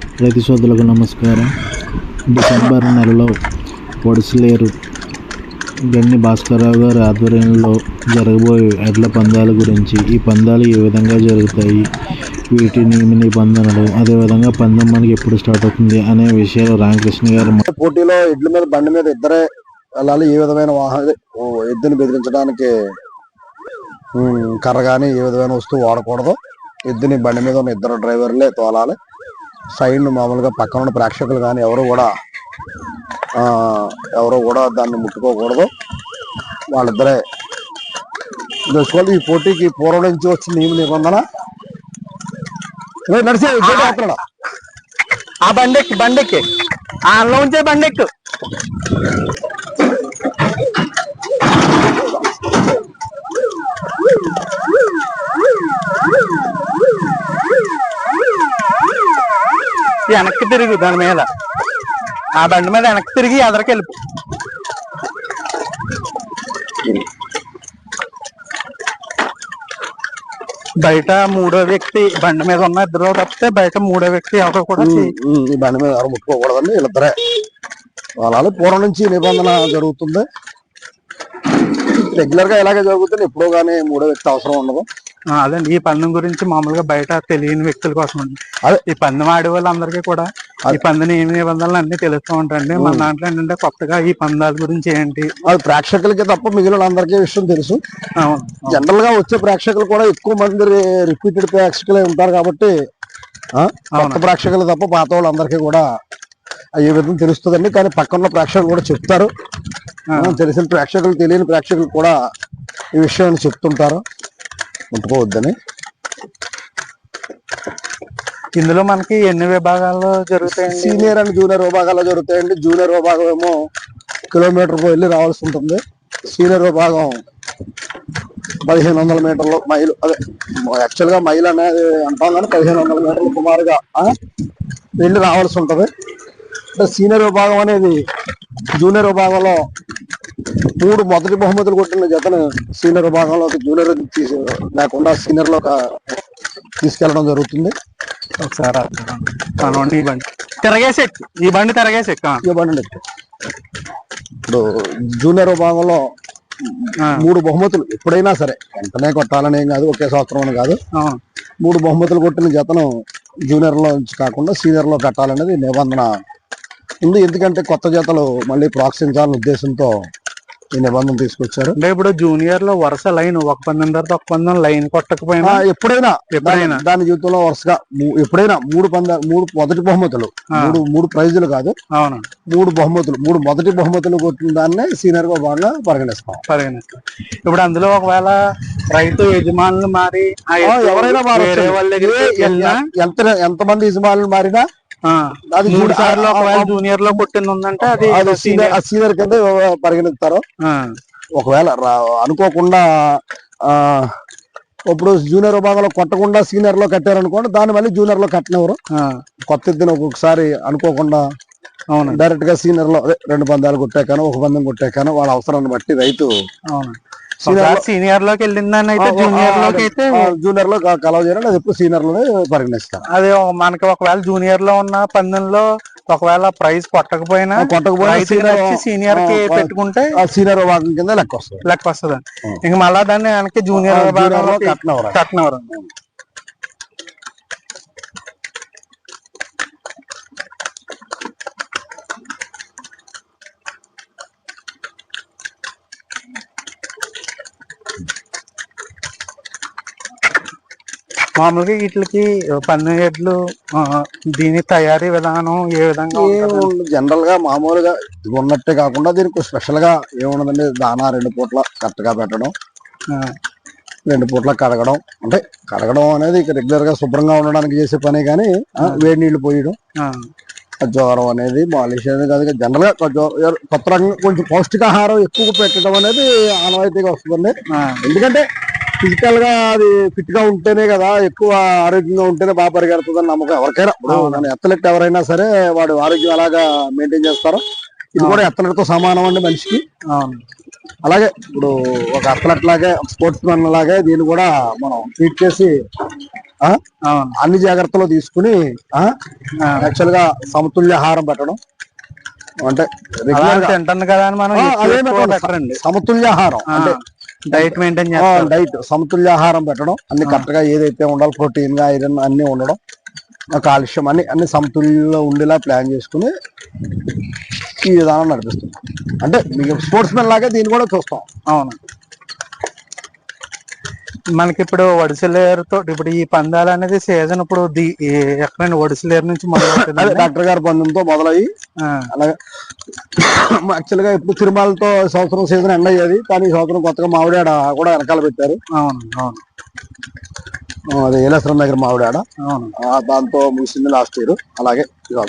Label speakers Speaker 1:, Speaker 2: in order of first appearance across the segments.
Speaker 1: రైతు సోదరులకు నమస్కారం. డిసెంబర్ నెలలో వడిసలేరు గన్ని భాస్కరరావు గారి ఆధ్వర్యంలో జరగబోయే ఎడ్ల పందాల గురించి. ఈ పందాలు ఏ విధంగా జరుగుతాయి? వీటి నియమ నిబంధనలు అదేవిధంగా పందెం మనకి ఎప్పుడు స్టార్ట్ అవుతుంది అనే విషయాలు రామకృష్ణ గారు
Speaker 2: పోటీలో ఎడ్ల మీద బండి మీద ఇద్దరే వెళ్ళాలి. ఏ విధమైన వాహన ఎద్దును ఎద్దుని బెదిరించడానికి కర్ర కానీ ఏ విధమైన వస్తువు వాడకూడదు. ఎద్దుని బండి మీద ఉన్న ఇద్దరు డ్రైవర్లే తోలాలి. సైడ్ మామూలుగా పక్కన ఉన్న ప్రేక్షకులు కానీ ఎవరు కూడా ఎవరు కూడా దాన్ని ముట్టుకోకూడదు. వాళ్ళిద్దరే తెలుసుకోవాలి ఈ పోటీకి పూర్వం నుంచి వచ్చిన నియమ నిబంధన. నడిచే పోటీ
Speaker 3: ఆ బండెక్కి బండెక్కి. ఆ అందులో ఉంచే బండెక్కు. వెనక్కి తిరుగు దాని మీద. ఆ బండి మీద వెనక్కి తిరిగి ఎదరికి వెళ్ళిపో. బయట మూడో వ్యక్తి బండి మీద ఉన్న ఇద్దరు తప్పితే బయట మూడో వ్యక్తి ఎవరో కూడా
Speaker 2: ఈ బండి మీద ఎవరు ముట్టుకోకూడదండి వీళ్ళిద్దరే. వాళ్ళ పూర్వం నుంచి నిబంధన జరుగుతుంది. రెగ్యులర్గా ఇలాగే జరుగుతుంది ఎప్పుడో గానీ మూడో వ్యక్తి అవసరం ఉండదు.
Speaker 3: అదండి. ఈ పందెం గురించి మామూలుగా బయట తెలియని వ్యక్తుల కోసం అండి.
Speaker 2: అదే.
Speaker 3: ఈ పందెం ఆడే వాళ్ళందరికీ కూడా ఈ పందెం ఏమి నిబంధనలు అన్ని తెలుస్తూ ఉంటాయండి. మన దాంట్లో ఏంటంటే కొత్తగా ఈ పందాల గురించి ఏంటి?
Speaker 2: అది ప్రేక్షకులకి తప్ప మిగిలిన అందరికీ విషయం తెలుసు. జనరల్గా వచ్చే ప్రేక్షకులు కూడా ఎక్కువ మంది రిపీటెడ్ ప్రేక్షకులే ఉంటారు కాబట్టి కొత్త ప్రేక్షకులు తప్ప పాత వాళ్ళందరికీ కూడా ఈ విధంగా తెలుస్తుందండి. కానీ పక్కన ప్రేక్షకులు కూడా చెప్తారు. తెలిసిన ప్రేక్షకులు తెలియని ప్రేక్షకులు కూడా ఈ విషయాన్ని చెప్తుంటారు. ముట్టుకోవద్దని
Speaker 3: ఇందులో మనకి ఎన్ని విభాగాల్లో జరుగుతాయండి?
Speaker 2: సీనియర్ అండ్ జూనియర్ విభాగాల్లో జరుగుతాయండి. జూనియర్ విభాగం ఏమో కిలోమీటర్ వెళ్ళి రావాల్సి ఉంటుంది. సీనియర్ విభాగం పదిహేను వందల మీటర్లు మైలు. అదే యాక్చువల్గా మైల్ అనేది అంటాం కానీ పదిహేను వందల మీటర్లు సుమారుగా వెళ్ళి రావాల్సి ఉంటది. అంటే సీనియర్ విభాగం అనేది జూనియర్ విభాగంలో మూడు మొదటి బహుమతులు కొట్టిన జతను సీనియర్ విభాగంలోకి జూనియర్ తీసి లేకుండా సీనియర్లో తీసుకెళ్ళడం జరుగుతుంది.
Speaker 3: ఒకసారి ఈ బండి. ఈ బండి
Speaker 2: ఇప్పుడు జూనియర్ విభాగంలో మూడు బహుమతులు ఎప్పుడైనా సరే వెంటనే కొట్టాలని ఏం కాదు ఒకే సంవత్సరం అని కాదు. మూడు బహుమతులు కొట్టిన జతను జూనియర్లో నుంచి కాకుండా సీనియర్లో కట్టాలనేది నిబంధన ఉంది. ఎందుకంటే కొత్త జతలు మళ్ళీ ప్రోత్సహించాలనే ఉద్దేశంతో ఈ నిబంధన తీసుకొచ్చారు.
Speaker 3: అంటే ఇప్పుడు జూనియర్లో వరుస లైన్ ఒక పందెం తర్వాత ఒక పందెం లైన్ కొట్టకపోయినా
Speaker 2: ఎప్పుడైనా
Speaker 3: ఎప్పుడైనా.
Speaker 2: దాని- జీవితంలో వరుసగా ఎప్పుడైనా మూడు పంద మూడు మొదటి బహుమతులు. మూడు మూడు ప్రైజులు కాదు.
Speaker 3: అవును.
Speaker 2: మూడు బహుమతులు మూడు మొదటి బహుమతులు కొట్టిన దాన్నే సీనియర్గా బాగా పరిగణిస్తాం.
Speaker 3: పరిగణిస్తాం. ఇప్పుడు అందులో ఒకవేళ రైతు యజమానులు మారి
Speaker 2: ఎవరైనా ఎంత మంది యజమానులు మారినా
Speaker 3: మూడు సార్లు జూనియర్లో కొట్టింది ఉందంటే అది
Speaker 2: సీనియర్. కింద పరిగణిస్తారు? ఒకవేళ అనుకోకుండా ఆ ఇప్పుడు జూనియర్ విభాగంలో కొట్టకుండా సీనియర్లో కట్టారనుకోండి దాన్ని మళ్ళీ జూనియర్లో కట్టనివ్వరు.
Speaker 3: ఆ,
Speaker 2: కొత్త ఎత్తున ఒక్కొక్కసారి అనుకోకుండా
Speaker 3: అవును
Speaker 2: డైరెక్ట్గా సీనియర్లో రెండు పందాలు కొట్టాకాను ఒక పందెం కొట్టాకాను వాళ్ళ అవసరాన్ని బట్టి రైతు
Speaker 3: అవును సీనియర్లోకి వెళ్ళిందని అయితే జూనియర్లోకి అయితే
Speaker 2: జూనియర్లో కలవ చేయాలి అది ఎప్పుడు సీనియర్లోనే పరిగణిస్తారు
Speaker 3: అది మనకి ఒకవేళ జూనియర్లో ఉన్న పందెంలో ఒకవేళ ప్రైజ్ కొట్టకపోయినా
Speaker 2: కొట్టకపోయినా సీనియర్కి
Speaker 3: పెట్టుకుంటే
Speaker 2: ఆ సీనియర్ విభాగం కింద లెక్క వస్తుంది.
Speaker 3: లెక్క వస్తుంది ఇంక మళ్ళా దాన్ని వెనక్కి జూనియర్
Speaker 2: ఆ, junior
Speaker 3: మామూలుగా వీటికి పందెం ఎడ్లు దీని తయారీ విధానం ఏ విధంగా?
Speaker 2: జనరల్గా మామూలుగా ఇది ఉన్నట్టే కాకుండా దీనికి స్పెషల్గా ఏమున్నదండి దానా రెండు పూట్ల కరెక్ట్గా పెట్టడం
Speaker 3: ఆ,
Speaker 2: రెండు పూట్ల కడగడం. అంటే కడగడం అనేది రెగ్యులర్గా శుభ్రంగా ఉండడానికి చేసే పనే కానీ వేడి నీళ్ళు పోయడం జ్వరం అనేది మాలిష్ అనేది కాదు. జనరల్గా కొంచెం కొత్త రకంగా కొంచెం పౌష్టికాహారం ఎక్కువ పెట్టడం అనేది ఆనవాయితీగా వస్తుందండి. ఎందుకంటే ఫిజికల్గా అది ఫిట్గా ఉంటేనే కదా ఎక్కువ ఆరోగ్యంగా ఉంటేనే బాగా పరిగెడుతుందని నమ్మకం ఎవరికైనా. ఇప్పుడు ఎత్తలెట్ ఎవరైనా సరే వాడు ఆరోగ్యం అలాగా మెయింటైన్ చేస్తారో ఇది కూడా ఎత్తలెట్తో సమానం అండి మనిషికి. అలాగే ఇప్పుడు ఒక అథ్లెట్ లాగే స్పోర్ట్స్ మెన్ లాగే దీన్ని కూడా మనం ట్రీట్ చేసి అన్ని జాగ్రత్తలు తీసుకుని
Speaker 3: ఆ,
Speaker 2: యాక్చువల్గా సమతుల్య ఆహారం పెట్టడం. అంటే సమతుల్య ఆహారం. అంటే
Speaker 3: డైట్ మెయింటైన్ చేస్తారు
Speaker 2: డైట్ సమతుల్య ఆహారం పెట్టడం. అన్ని కరెక్ట్గా ఏదైతే ఉండాలో ప్రోటీన్గా ఐరన్ అన్ని ఉండడం. కాల్షియం అన్ని అన్ని సమతుల్యంలో ఉండేలా ప్లాన్ చేసుకుని ఈ విధానం నడిపిస్తాం అంటే మీకు స్పోర్ట్స్ మెన్ లాగే దీన్ని కూడా చూస్తాం.
Speaker 3: అవును. మనకి ఇప్పుడు వడిసలేరుతో ఇప్పుడు ఈ పందాలు అనేది సీజన్ ఇప్పుడు ఎక్కడండి వడిసలేరు నుంచి మొదలవుతుంది
Speaker 2: డాక్టర్ గారి బంధంతో మొదలయ్యి అలాగే యాక్చువల్గా ఇప్పుడు తిరుమలతో సంవత్సరం సీజన్ ఎండ్ అయ్యేది కానీ ఈ సంవత్సరం కొత్తగా మామిడాడ కూడా వెనకాల పెట్టారు.
Speaker 3: అవును. అవును
Speaker 2: అది ఏలేశ్వరం దగ్గర ఆ, దాంతో ముగిసింది లాస్ట్ ఇయర్ అలాగే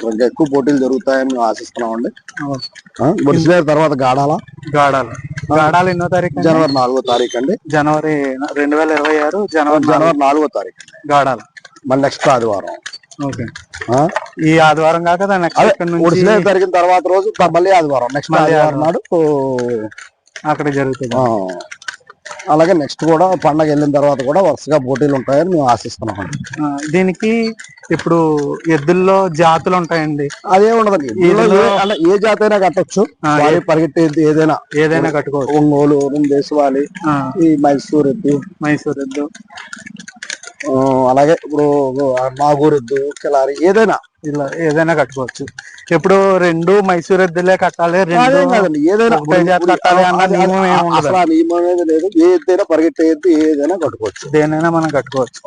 Speaker 2: ఇంకా ఎక్కువ పోటీలు జరుగుతాయని మేము ఆశిస్తున్నామండి. బొడిసిలేరు తర్వాత గాడాల.
Speaker 3: గాడాలు. గాడాలు ఎన్నో తారీఖు?
Speaker 2: జనవరి నాలుగో తారీఖు అండి.
Speaker 3: జనవరి రెండు వేల ఇరవై ఆరు జనవరి
Speaker 2: జనవరి నాలుగో. తారీఖు
Speaker 3: గాడాలు.
Speaker 2: మళ్ళీ నెక్స్ట్ ఆదివారం.
Speaker 3: ఓకే? ఈ ఆదివారం కాక దాని నెక్స్ట్
Speaker 2: అదే
Speaker 3: ఇక్కడ నుంచి
Speaker 2: ఒడిసిలేరు జరిగిన తర్వాత రోజు మళ్ళీ ఆదివారం. నెక్స్ట్ ఆదివారం నాడు
Speaker 3: అక్కడ జరుగుతుంది.
Speaker 2: అలాగే నెక్స్ట్ కూడా పండగ వెళ్ళిన తర్వాత కూడా వరుసగా పోటీలు ఉంటాయని మేము ఆశిస్తున్నాం
Speaker 3: దీనికి ఇప్పుడు ఎద్దుల్లో జాతులు ఉంటాయండి.
Speaker 2: అదే ఉండదండి. ఇందులో ఏ- జాతి అయినా కట్టొచ్చు. వారి పరిగెట్టేది ఏదైనా
Speaker 3: ఏదైనా కట్టుకోవచ్చు.
Speaker 2: ఒంగోలు దేశవాళి
Speaker 3: ఆ,
Speaker 2: ఈ మైసూర్ ఎద్దు.
Speaker 3: మైసూర్ ఎద్దు.
Speaker 2: అలాగే ఇప్పుడు నాగూర్ ఎద్దు కిలారి ఏదైనా
Speaker 3: ఇలా ఏదైనా కట్టుకోవచ్చు. ఇప్పుడు రెండు మైసూర్ ఎద్దులే కట్టాలి రెండు
Speaker 2: ఏదైనా
Speaker 3: కట్టాలి అన్న నియమం ఏమి
Speaker 2: లేదు ఏ ఎద్దైనా పరిగెట్టే ఏదైనా కట్టుకోవచ్చు.
Speaker 3: దేనైనా మనం కట్టుకోవచ్చు.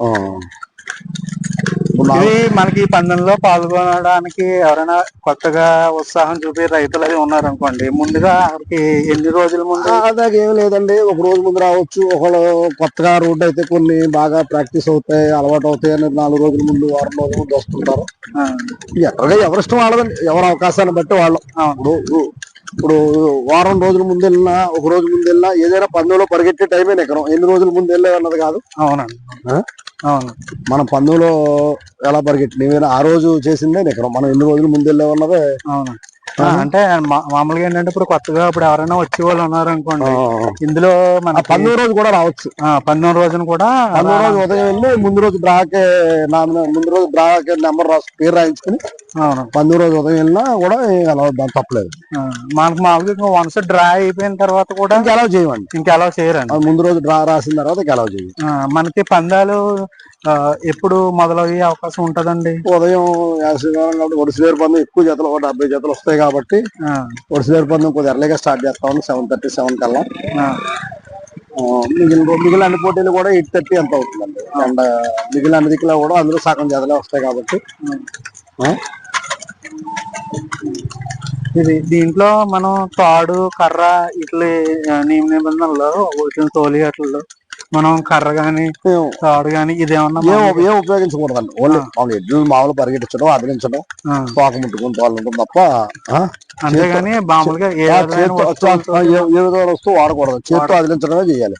Speaker 3: ఇది మనకి పందెంలో పాల్గొనడానికి ఎవరైనా కొత్తగా ఉత్సాహం చూపి రైతులు అది ఉన్నారనుకోండి ముందుగా వారికి ఎన్ని రోజుల ముందు?
Speaker 2: ఆ, అదాక ఏం లేదండి. ఒక రోజు ముందు రావచ్చు. ఒకళ్ళు కొత్తగా రోడ్డు అయితే కొన్ని బాగా ప్రాక్టీస్ అవుతాయి అలవాటు అవుతాయి అని నాలుగు రోజుల ముందు వారం రోజుల ముందు వస్తుంటారు.
Speaker 3: ఆ,
Speaker 2: ఎక్కడగా ఎవరి ఇష్టం వాళ్ళదండి. ఎవరి అవకాశాన్ని బట్టి వాళ్ళు. ఇప్పుడు వారం రోజుల ముందు వెళ్ళినా ఒక రోజు ముందు వెళ్ళినా ఏదైనా పందెంలో పరిగెట్టే టైమే ఎకరం ఎన్ని రోజుల ముందు వెళ్ళే అన్నది కాదు.
Speaker 3: అవునండి? అవును.
Speaker 2: మనం పందెంలో ఎలా పరిగెట్టిన ఆ రోజు చేసిందే ఎకరం మనం ఎన్ని రోజుల ముందు వెళ్ళే ఉన్నదే
Speaker 3: అవును. ఆ, అంటే మామూలుగా ఏంటంటే ఇప్పుడు కొత్తగా ఇప్పుడు ఎవరైనా వచ్చే వాళ్ళు ఉన్నారనుకోండి
Speaker 2: ఆ,
Speaker 3: ఇందులో మన
Speaker 2: పందెం రోజు కూడా రావచ్చు.
Speaker 3: పన్నెండు రోజున కూడా
Speaker 2: పందెం రోజు ఉదయం వెళ్ళి ముందు రోజు బ్రాకే ముందు రోజు బ్రాకే నెంబర్ రాసు పేరు రాయించుకుని
Speaker 3: అవును.
Speaker 2: పందెం రోజు ఉదయం వెళ్ళినా కూడా దాని తప్పలేదు.
Speaker 3: మనకు మామూలుగా వన్స్ డ్రా అయిపోయిన తర్వాత కూడా
Speaker 2: ఇంకా అలౌ చేయమండి?
Speaker 3: ఇంకా అలా చేయరండి
Speaker 2: ముందు రోజు డ్రా రాసిన తర్వాత ఇంకా అలౌ చేయం
Speaker 3: ఆ, మనకి పందాలు ఎప్పుడు మొదలయ్యే అవకాశం ఉంటదండి?
Speaker 2: ఉదయం యాసంగాలం కాబట్టి ఒడిసిలేరు పందెం ఎక్కువ జతలు ఒక డెబ్బై జతలు వస్తాయి కాబట్టి ఒడిసిలేరు పందెం కొద్దిగా ఎర్లీగా స్టార్ట్ చేస్తామని సెవెన్ థర్టీ సెవెన్ కల్లా. మిగిలిన మిగిలిన అన్ని పోటీలు కూడా ఎయిట్ థర్టీ ఎంత అవుతుందండి. అండ్ మిగిలిన అన్ని దిక్కులో కూడా అందులో సగం జతలే వస్తాయి కాబట్టి.
Speaker 3: ఇది దీంట్లో మనం తాడు కర్ర ఇట్లా నియమ నిబంధనలు వీటిని తోలి అట్లలో మనం కర్ర గాని తాడు గాని ఇదేమన్నా
Speaker 2: ఏం ఉపయోగించకూడదండి. ఓన్లీ మామూలు ఎడ్లు మామూలు పరిగెట్టించడం అదిలించడం తోక ముట్టుకుని తోలు ఉంటుంది తప్ప
Speaker 3: అంతేగాని మామూలుగా ఏ విధమైన
Speaker 2: వస్తువు వాడకూడదు. చేత్తో అదిలించడమే చేయాలి.